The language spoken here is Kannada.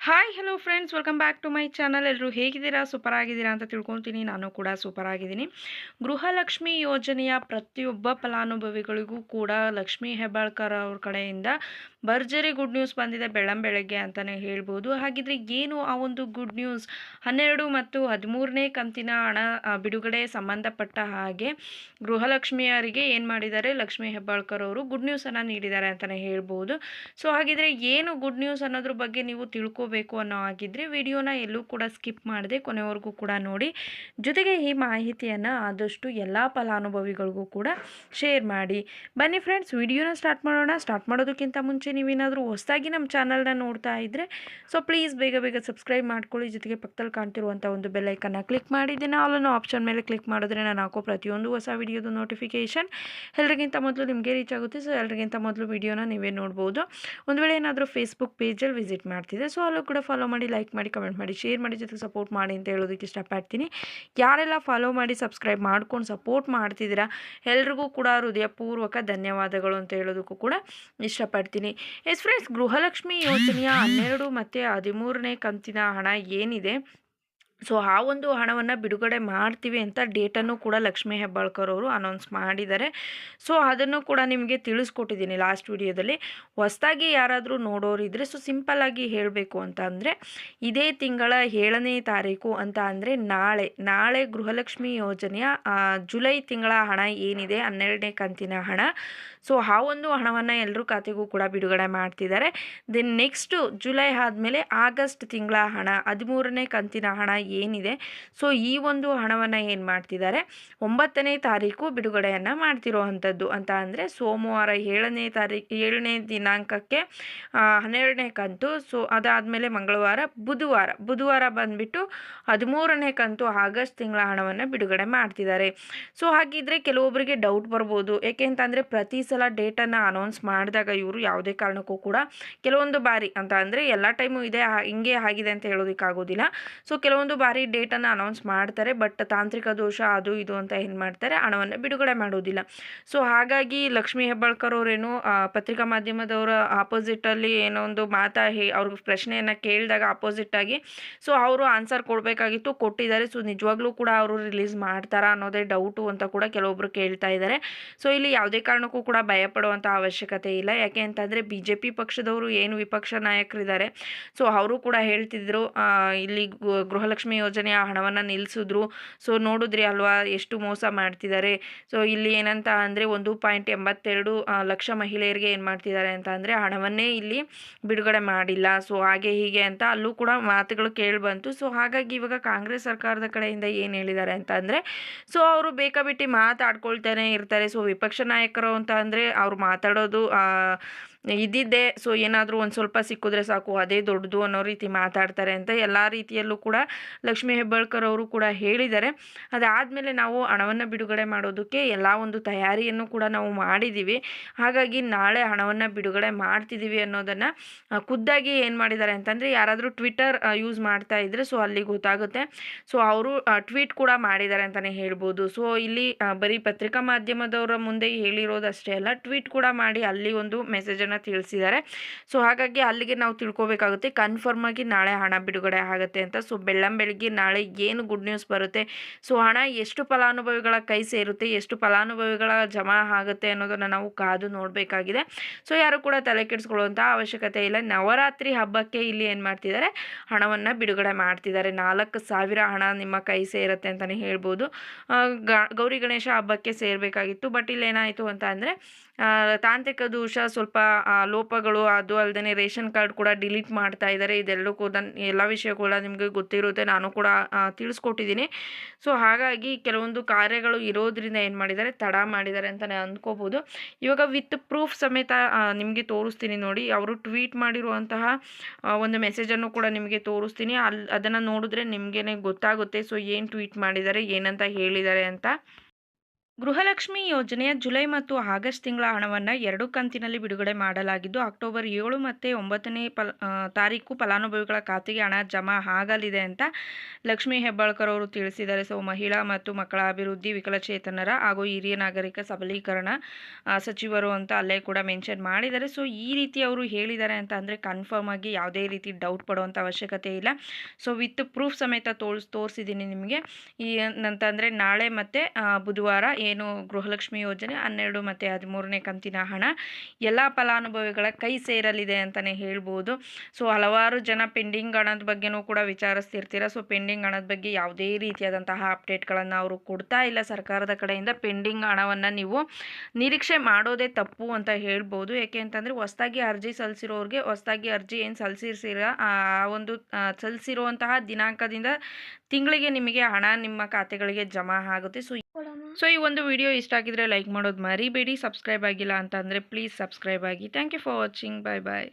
Hi hello friends welcome back to my channel ಎಲ್ಲರೂ ಹೇಗಿದ್ದೀರಾ? ಸೂಪರ್ ಆಗಿದ್ದೀರಾ ಅಂತ ತಿಳ್ಕೊತೀನಿ ನಾನು ಕೂಡ ಸೂಪರ್ ಆಗಿದ್ದೀನಿ. ಗೃಹಲಕ್ಷ್ಮಿ ಯೋಜನೆಯ ಪ್ರತಿಯೊಬ್ಬ ಫಲಾನುಭವಿಗಳಿಗೂ ಕೂಡ ಲಕ್ಷ್ಮೀ ಹೆಬ್ಬಾಳ್ಕರ್ ಅವ್ರ ಕಡೆಯಿಂದ ಭರ್ಜರಿ ಗುಡ್ ನ್ಯೂಸ್ ಬಂದಿದೆ ಬೆಳ್ಳಂ ಬೆಳಗ್ಗೆ ಅಂತಲೇ ಹೇಳ್ಬೋದು. ಹಾಗಿದ್ರೆ ಏನು ಆ ಒಂದು ಗುಡ್ ನ್ಯೂಸ್? ಹನ್ನೆರಡು ಮತ್ತು ಹದಿಮೂರನೇ ಕಂತಿನ ಹಣ ಬಿಡುಗಡೆ ಸಂಬಂಧಪಟ್ಟ ಹಾಗೆ ಗೃಹಲಕ್ಷ್ಮಿಯರಿಗೆ ಏನು ಮಾಡಿದ್ದಾರೆ? ಲಕ್ಷ್ಮೀ ಹೆಬ್ಬಾಳ್ಕರ್ ಅವರು ಗುಡ್ ನ್ಯೂಸನ್ನು ನೀಡಿದ್ದಾರೆ ಅಂತಲೇ ಹೇಳ್ಬೋದು. ಸೊ, ಹಾಗಿದ್ರೆ ಏನು ಗುಡ್ ನ್ಯೂಸ್ ಅನ್ನೋದ್ರ ಬಗ್ಗೆ ನೀವು ತಿಳ್ಕೋಬೇಕು ಅನ್ನೋ ಹಾಗಿದ್ರೆ ವಿಡಿಯೋನ ಎಲ್ಲೂ ಕೂಡ ಸ್ಕಿಪ್ ಮಾಡದೆ ಕೊನೆವರೆಗೂ ಕೂಡ ನೋಡಿ. ಜೊತೆಗೆ ಈ ಮಾಹಿತಿಯನ್ನು ಆದಷ್ಟು ಎಲ್ಲ ಫಲಾನುಭವಿಗಳಿಗೂ ಕೂಡ ಶೇರ್ ಮಾಡಿ. ಬನ್ನಿ ಫ್ರೆಂಡ್ಸ್ ವಿಡಿಯೋನ ಸ್ಟಾರ್ಟ್ ಮಾಡೋಣ. ಸ್ಟಾರ್ಟ್ ಮಾಡೋದಕ್ಕಿಂತ ಮುಂಚೆ ನೀವೇನಾದರೂ ಹೊಸದಾಗಿ ನಮ್ಮ ಚಾನಲ್ನ ನೋಡ್ತಾ ಇದ್ದರೆ ಸೊ ಪ್ಲೀಸ್ ಬೇಗ ಬೇಗ ಸಬ್ಸ್ಕ್ರೈಬ್ ಮಾಡ್ಕೊಳ್ಳಿ. ಜೊತೆಗೆ ಪಕ್ಕದಲ್ಲಿ ಕಾಣ್ತಿರುವಂಥ ಒಂದು ಬೆಲ್ಲೈಕನ್ನ ಕ್ಲಿಕ್ ಮಾಡಿದ್ದೀನಿ. ಆಲ್ ಅನ್ನೋ ಆಪ್ಷನ್ ಮೇಲೆ ಕ್ಲಿಕ್ ಮಾಡಿದ್ರೆ ನಾನು ಹಾಕೋ ಪ್ರತಿಯೊಂದು ಹೊಸ ವಿಡಿಯೋದು ನೋಟಿಫಿಕೇಷನ್ ಎಲ್ರಿಗಿಂತ ಮೊದಲು ನಿಮಗೆ ರೀಚ್ ಆಗುತ್ತೆ. ಸೊ ಎಲ್ರಿಗಿಂತ ಮೊದಲು ವಿಡಿಯೋನ ನೀವೇ ನೋಡ್ಬೋದು. ಒಂದು ವೇಳೆ ಏನಾದರೂ ಫೇಸ್ಬುಕ್ ಪೇಜಲ್ಲಿ ವಿಸಿಟ್ ಮಾಡ್ತಿದ್ದೆ ಸೊ ಅಲ್ಲೂ ಕೂಡ ಫಾಲೋ ಮಾಡಿ ಲೈಕ್ ಮಾಡಿ ಕಮೆಂಟ್ ಮಾಡಿ ಶೇರ್ ಮಾಡಿ, ಜೊತೆಗೆ ಸಪೋರ್ಟ್ ಮಾಡಿ ಅಂತ ಹೇಳೋದಕ್ಕೆ ಇಷ್ಟಪಡ್ತೀನಿ. ಯಾರೆಲ್ಲ ಫಾಲೋ ಮಾಡಿ ಸಬ್ಸ್ಕ್ರೈಬ್ ಮಾಡ್ಕೊಂಡು ಸಪೋರ್ಟ್ ಮಾಡ್ತಿದ್ದೀರಾ, ಎಲ್ರಿಗೂ ಕೂಡ ಹೃದಯಪೂರ್ವಕ ಧನ್ಯವಾದಗಳು ಅಂತ ಹೇಳೋದಕ್ಕೂ ಕೂಡ ಇಷ್ಟಪಡ್ತೀನಿ. ಎಸ್ ಫ್ರೆಂಡ್ಸ್ ಗೃಹಲಕ್ಷ್ಮಿ ಯೋಜನೆಯ ಹನ್ನೆರಡು ಮತ್ತು ಹದಿಮೂರನೇ ಕಂತಿನ ಹಣ ಏನಿದೆ? ಸೊ ಆ ಒಂದು ಹಣವನ್ನು ಬಿಡುಗಡೆ ಮಾಡ್ತೀವಿ ಅಂತ ಡೇಟನ್ನು ಕೂಡ ಲಕ್ಷ್ಮೀ ಹೆಬ್ಬಾಳ್ಕರ್ ಅವರು ಅನೌನ್ಸ್ ಮಾಡಿದ್ದಾರೆ. ಸೊ ಅದನ್ನು ಕೂಡ ನಿಮಗೆ ತಿಳಿಸ್ಕೊಟ್ಟಿದ್ದೀನಿ ಲಾಸ್ಟ್ ವಿಡಿಯೋದಲ್ಲಿ ಹೊಸದಾಗಿ ಯಾರಾದರೂ ನೋಡೋರಿದ್ದರೆ ಸೊ ಸಿಂಪಲ್ಲಾಗಿ ಹೇಳಬೇಕು ಅಂತ ಅಂದರೆ, ಇದೇ ತಿಂಗಳ ಏಳನೇ ತಾರೀಕು ಅಂತ ಅಂದರೆ ನಾಳೆ ನಾಳೆ ಗೃಹಲಕ್ಷ್ಮಿ ಯೋಜನೆಯ ಜುಲೈ ತಿಂಗಳ ಹಣ ಏನಿದೆ, ಹನ್ನೆರಡನೇ ಕಂತಿನ ಹಣ. ಸೊ ಆ ಒಂದು ಹಣವನ್ನು ಎಲ್ಲರೂ ಖಾತೆಗೂ ಕೂಡ ಬಿಡುಗಡೆ ಮಾಡ್ತಿದ್ದಾರೆ. ದೆನ್ ನೆಕ್ಸ್ಟು ಜುಲೈ ಆದಮೇಲೆ ಆಗಸ್ಟ್ ತಿಂಗಳ ಹಣ, ಹದಿಮೂರನೇ ಕಂತಿನ ಹಣ ಏನಿದೆ. ಸೊ ಈ ಒಂದು ಹಣವನ್ನು ಏನು ಮಾಡ್ತಿದ್ದಾರೆ? ಒಂಬತ್ತನೇ ತಾರೀಕು ಬಿಡುಗಡೆಯನ್ನು ಮಾಡ್ತಿರೋವಂಥದ್ದು ಅಂತ ಅಂದರೆ ಸೋಮವಾರ ಏಳನೇ ತಾರೀಕು, ಏಳನೇ ದಿನಾಂಕಕ್ಕೆ ಹನ್ನೆರಡನೇ ಕಂತು. ಸೊ ಅದಾದಮೇಲೆ ಮಂಗಳವಾರ, ಬುಧವಾರ ಬುಧವಾರ ಬಂದುಬಿಟ್ಟು ಹದಿಮೂರನೇ ಕಂತು ಆಗಸ್ಟ್ ತಿಂಗಳ ಹಣವನ್ನು ಬಿಡುಗಡೆ ಮಾಡ್ತಿದ್ದಾರೆ. ಸೊ ಹಾಗಿದ್ರೆ ಕೆಲವೊಬ್ಬರಿಗೆ ಡೌಟ್ ಬರ್ಬೋದು. ಏಕೆ ಅಂತಂದರೆ ಪ್ರತಿ ಸಲ ಡೇಟನ್ನು ಅನೌನ್ಸ್ ಮಾಡಿದಾಗ ಇವರು ಯಾವುದೇ ಕಾರಣಕ್ಕೂ ಕೂಡ ಕೆಲವೊಂದು ಬಾರಿ ಅಂತ ಅಂದರೆ ಎಲ್ಲ ಟೈಮು ಇದೆ ಹಿಂಗೆ ಆಗಿದೆ ಅಂತ ಹೇಳೋದಕ್ಕಾಗೋದಿಲ್ಲ. ಸೊ ಕೆಲವೊಂದು ಬಾರಿ ಡೇಟನ್ನು ಅನೌನ್ಸ್ ಮಾಡ್ತಾರೆ ಬಟ್ ತಾಂತ್ರಿಕ ದೋಷ ಅದು ಇದು ಅಂತ ಏನು ಮಾಡ್ತಾರೆ, ಹಣವನ್ನು ಬಿಡುಗಡೆ ಮಾಡೋದಿಲ್ಲ. ಸೊ ಹಾಗಾಗಿ ಲಕ್ಷ್ಮೀ ಹೆಬ್ಬಾಳ್ಕರ್ ಅವರೇನು ಪತ್ರಿಕಾ ಮಾಧ್ಯಮದವರ ಆಪೋಸಿಟಲ್ಲಿ ಏನೋ ಒಂದು ಮಾತಾ ಹೇ ಅವ್ರಿಗೆ ಪ್ರಶ್ನೆಯನ್ನು ಕೇಳಿದಾಗ ಆಪೋಸಿಟ್ಟಾಗಿ ಸೊ ಅವರು ಆನ್ಸರ್ ಕೊಡಬೇಕಾಗಿತ್ತು, ಕೊಟ್ಟಿದ್ದಾರೆ. ಸೊ ನಿಜವಾಗ್ಲೂ ಕೂಡ ಅವರು ರಿಲೀಸ್ ಮಾಡ್ತಾರಾ ಅನ್ನೋದೇ ಡೌಟು ಅಂತ ಕೂಡ ಕೆಲವೊಬ್ಬರು ಕೇಳ್ತಾ ಇದ್ದಾರೆ ಸೊ ಇಲ್ಲಿ ಯಾವುದೇ ಕಾರಣಕ್ಕೂ ಕೂಡ ಭಯಪಡುವಂಥ ಅವಶ್ಯಕತೆ ಇಲ್ಲ. ಯಾಕೆ ಅಂತಂದರೆ ಬಿ ಜೆ ಪಿ ಪಕ್ಷದವರು ಏನು ವಿಪಕ್ಷ ನಾಯಕರಿದ್ದಾರೆ ಸೊ ಅವರು ಕೂಡ ಹೇಳ್ತಿದ್ರು ಇಲ್ಲಿ ಇಲ್ಲಿ ಗೃ- ಯೋಜನೆ ಯೋಜನೆಯ ಹಣವನ್ನು ನಿಲ್ಲಿಸಿದ್ರು ಸೊ ನೋಡಿದ್ರಿ ಅಲ್ವಾ ಎಷ್ಟು ಮೋಸ ಮಾಡ್ತಿದ್ದಾರೆ ಸೊ ಇಲ್ಲಿ ಏನಂತ ಅಂದರೆ ಒಂದು ಪಾಯಿಂಟ್ ಎಂಬತ್ತೆರಡು ಲಕ್ಷ ಮಹಿಳೆಯರಿಗೆ ಏನು ಮಾಡ್ತಿದ್ದಾರೆ ಅಂತ ಅಂದರೆ ಹಣವನ್ನೇ ಇಲ್ಲಿ ಬಿಡುಗಡೆ ಮಾಡಿಲ್ಲ. ಸೊ ಹಾಗೆ ಹೀಗೆ ಅಂತ ಅಲ್ಲೂ ಕೂಡ ಮಾತುಗಳು ಕೇಳಿ ಬಂತು. ಸೊ ಹಾಗಾಗಿ ಇವಾಗ ಕಾಂಗ್ರೆಸ್ ಸರ್ಕಾರದ ಕಡೆಯಿಂದ ಏನು ಹೇಳಿದ್ದಾರೆ ಅಂತ ಅಂದರೆ ಸೊ ಅವರು ಬೇಕಾಬಿಟ್ಟಿ ಮಾತಾಡ್ಕೊಳ್ತಾನೆ ಇರ್ತಾರೆ. ಸೊ ವಿಪಕ್ಷ ನಾಯಕರು ಅಂತ ಅಂದರೆ ಅವ್ರು ಮಾತಾಡೋದು ಆ, ಇದ್ದಿದ್ದೇ ಸೊ ಏನಾದರೂ ಒಂದು ಸ್ವಲ್ಪ ಸಿಕ್ಕಿದ್ರೆ ಸಾಕು, ಅದೇ ದೊಡ್ಡದು ಅನ್ನೋ ರೀತಿ ಮಾತಾಡ್ತಾರೆ ಅಂತ ಎಲ್ಲ ರೀತಿಯಲ್ಲೂ ಕೂಡ ಲಕ್ಷ್ಮೀ ಹೆಬ್ಬಾಳ್ಕರ್ ಅವರು ಕೂಡ ಹೇಳಿದ್ದಾರೆ. ಅದಾದಮೇಲೆ ನಾವು ಹಣವನ್ನು ಬಿಡುಗಡೆ ಮಾಡೋದಕ್ಕೆ ಎಲ್ಲ ಒಂದು ತಯಾರಿಯನ್ನು ಕೂಡ ನಾವು ಮಾಡಿದ್ದೀವಿ ಹಾಗಾಗಿ ನಾಳೆ ಹಣವನ್ನು ಬಿಡುಗಡೆ ಮಾಡ್ತಿದ್ದೀವಿ ಅನ್ನೋದನ್ನು ಖುದ್ದಾಗಿ ಏನು ಮಾಡಿದ್ದಾರೆ ಅಂತಂದರೆ ಯಾರಾದರೂ ಟ್ವಿಟರ್ ಯೂಸ್ ಮಾಡ್ತಾ ಇದ್ದರೆ ಸೊ ಅಲ್ಲಿ ಗೊತ್ತಾಗುತ್ತೆ. ಸೊ ಅವರು ಟ್ವೀಟ್ ಕೂಡ ಮಾಡಿದ್ದಾರೆ ಅಂತಲೇ ಹೇಳ್ಬೋದು. ಸೊ ಇಲ್ಲಿ ಬರೀ ಪತ್ರಿಕಾ ಮಾಧ್ಯಮದವರ ಮುಂದೆ ಹೇಳಿರೋದಷ್ಟೇ ಅಲ್ಲ ಟ್ವೀಟ್ ಕೂಡ ಮಾಡಿ ಅಲ್ಲಿ ಒಂದು ಮೆಸೇಜನ್ನು ತಿಳಿಸಿದ್ದಾರೆ. ಸೊ ಹಾಗಾಗಿ ಅಲ್ಲಿಗೆ ನಾವು ತಿಳ್ಕೊಬೇಕಾಗುತ್ತೆ ಕನ್ಫರ್ಮ್ ಆಗಿ ನಾಳೆ ಹಣ ಬಿಡುಗಡೆ ಆಗುತ್ತೆ ಅಂತ. ಸೊ ಬೆಳ್ಳಂ ಬೆಳಿಗ್ಗೆ ನಾಳೆ ಏನು ಗುಡ್ ನ್ಯೂಸ್ ಬರುತ್ತೆ? ಸೊ ಹಣ ಎಷ್ಟು ಫಲಾನುಭವಿಗಳ ಕೈ ಸೇರುತ್ತೆ? ಎಷ್ಟು ಫಲಾನುಭವಿಗಳ ಜಮಾ ಆಗುತ್ತೆ ಅನ್ನೋದನ್ನು ನಾವು ಕಾದು ನೋಡಬೇಕಾಗಿದೆ. ಸೊ ಯಾರು ಕೂಡ ತಲೆ ಕೆಡಿಸ್ಕೊಳ್ಳುವಂಥ ಅವಶ್ಯಕತೆ ಇಲ್ಲ. ನವರಾತ್ರಿ ಹಬ್ಬಕ್ಕೆ ಇಲ್ಲಿ ಏನು ಮಾಡ್ತಿದ್ದಾರೆ? ಹಣವನ್ನು ಬಿಡುಗಡೆ ಮಾಡ್ತಿದ್ದಾರೆ. ನಾಲ್ಕು ಸಾವಿರ ಹಣ ನಿಮ್ಮ ಕೈ ಸೇರುತ್ತೆ ಅಂತಲೇ ಹೇಳ್ಬೋದು. ಗೌರಿ ಗಣೇಶ ಹಬ್ಬಕ್ಕೆ ಸೇರಬೇಕಾಗಿತ್ತು. ಬಟ್ ಇಲ್ಲೇನಾಯಿತು ಅಂತ ಅಂದರೆ ತಾಂತ್ರಿಕ ದೋಷ ಸ್ವಲ್ಪ ಲೋಪಗಳು, ಅದು ಅಲ್ಲದೆ ರೇಷನ್ ಕಾರ್ಡ್ ಕೂಡ ಡಿಲೀಟ್ ಮಾಡ್ತಾ ಇದ್ದಾರೆ ಇದೆಲ್ಲೂ ಕೂಡ ಎಲ್ಲ ವಿಷಯ ಕೂಡ ನಿಮಗೆ ಗೊತ್ತಿರುತ್ತೆ. ನಾನು ಕೂಡ ತಿಳಿಸ್ಕೊಟ್ಟಿದ್ದೀನಿ. ಸೊ, ಹಾಗಾಗಿ ಕೆಲವೊಂದು ಕಾರ್ಯಗಳು ಇರೋದ್ರಿಂದ ಏನು ಮಾಡಿದ್ದಾರೆ, ತಡ ಮಾಡಿದ್ದಾರೆ ಅಂತಲೇ ಅಂದ್ಕೋಬೋದು. ಇವಾಗ ವಿತ್ ಪ್ರೂಫ್ ಸಮೇತ ನಿಮಗೆ ತೋರಿಸ್ತೀನಿ ನೋಡಿ. ಅವರು ಟ್ವೀಟ್ ಮಾಡಿರುವಂತಹ ಒಂದು ಮೆಸೇಜನ್ನು ಕೂಡ ನಿಮಗೆ ತೋರಿಸ್ತೀನಿ. ಅಲ್ಲಿ ಅದನ್ನು ನೋಡಿದ್ರೆ ನಿಮಗೇ ಗೊತ್ತಾಗುತ್ತೆ. ಸೊ, ಏನು ಟ್ವೀಟ್ ಮಾಡಿದ್ದಾರೆ, ಏನಂತ ಹೇಳಿದ್ದಾರೆ ಅಂತ. ಗೃಹಲಕ್ಷ್ಮಿ ಯೋಜನೆಯ ಜುಲೈ ಮತ್ತು ಆಗಸ್ಟ್ ತಿಂಗಳ ಹಣವನ್ನು ಎರಡು ಕಂತಿನಲ್ಲಿ ಬಿಡುಗಡೆ ಮಾಡಲಾಗಿದ್ದು, ಅಕ್ಟೋಬರ್ ಏಳು ಮತ್ತು ಒಂಬತ್ತನೇ ಫಲ ತಾರೀಕು ಫಲಾನುಭವಿಗಳ ಖಾತೆಗೆ ಹಣ ಜಮಾ ಆಗಲಿದೆ ಅಂತ ಲಕ್ಷ್ಮಿ ಹೆಬ್ಬಾಳ್ಕರ್ ಅವರು ತಿಳಿಸಿದ್ದಾರೆ. ಸೊ, ಮಹಿಳಾ ಮತ್ತು ಮಕ್ಕಳ ಅಭಿವೃದ್ಧಿ ವಿಕಲಚೇತನರ ಹಾಗೂ ಹಿರಿಯ ನಾಗರಿಕ ಸಬಲೀಕರಣ ಸಚಿವರು ಅಂತ ಅಲ್ಲೇ ಕೂಡ ಮೆನ್ಷನ್ ಮಾಡಿದ್ದಾರೆ. ಸೊ, ಈ ರೀತಿ ಅವರು ಹೇಳಿದ್ದಾರೆ ಅಂತ ಅಂದರೆ ಕನ್ಫರ್ಮ್ ಆಗಿ ಯಾವುದೇ ರೀತಿ ಡೌಟ್ ಪಡುವಂಥ ಅವಶ್ಯಕತೆ ಇಲ್ಲ. ಸೊ, ವಿತ್ ಪ್ರೂಫ್ ಸಮೇತ ತೋರ್ಸ್, ತೋರಿಸಿದ್ದೀನಿ ನಿಮಗೆ. ಈ ಅಂತಂದರೆ ನಾಳೆ ಮತ್ತು ಬುಧವಾರ ಏನು ಗೃಹಲಕ್ಷ್ಮಿ ಯೋಜನೆ, ಹನ್ನೆರಡು ಮತ್ತು ಹದಿಮೂರನೇ ಕಂತಿನ ಹಣ, ಎಲ್ಲ ಫಲಾನುಭವಿಗಳ ಕೈ ಸೇರಲಿದೆ ಅಂತಲೇ ಹೇಳ್ಬೋದು. ಸೊ ಹಲವಾರು ಜನ ಪೆಂಡಿಂಗ್ ಹಣದ ಬಗ್ಗೆನೂ ಕೂಡ ವಿಚಾರಿಸ್ತಿರ್ತೀರ. ಸೊ ಪೆಂಡಿಂಗ್ ಹಣದ ಬಗ್ಗೆ ಯಾವುದೇ ರೀತಿಯಾದಂತಹ ಅಪ್ಡೇಟ್ಗಳನ್ನು ಅವರು ಕೊಡ್ತಾ ಇಲ್ಲ. ಸರ್ಕಾರದ ಕಡೆಯಿಂದ ಪೆಂಡಿಂಗ್ ಹಣವನ್ನು ನೀವು ನಿರೀಕ್ಷೆ ಮಾಡೋದೇ ತಪ್ಪು ಅಂತ ಹೇಳ್ಬೋದು. ಯಾಕೆ ಅಂತಂದರೆ ಹೊಸ್ದಾಗಿ ಅರ್ಜಿ ಸಲ್ಲಿಸಿರೋರಿಗೆ ಹೊಸ್ದಾಗಿ ಅರ್ಜಿ ಏನು ಸಲ್ಲಿಸಿರ್ಸಿರ, ಆ ಒಂದು ಸಲ್ಲಿಸಿರುವಂತಹ ದಿನಾಂಕದಿಂದ ತಿಂಗಳಿಗೆ ನಿಮಗೆ ಹಣ ನಿಮ್ಮ ಖಾತೆಗಳಿಗೆ ಜಮಾ ಆಗುತ್ತೆ. ಸೊ ಸೊ ಈ ಒಂದು ವಿಡಿಯೋ ಇಷ್ಟ ಆಗಿದ್ರೆ ಲೈಕ್ ಮಾಡೋದು ಮರಿಬೇಡಿ ಸಬ್ಸ್ಕ್ರೈಬ್ ಆಗಿಲ್ಲ ಅಂತ ಅಂದರೆ ಪ್ಲೀಸ್ ಸಬ್ಸ್ಕ್ರೈಬ್ ಆಗಿ. Thank you for watching bye bye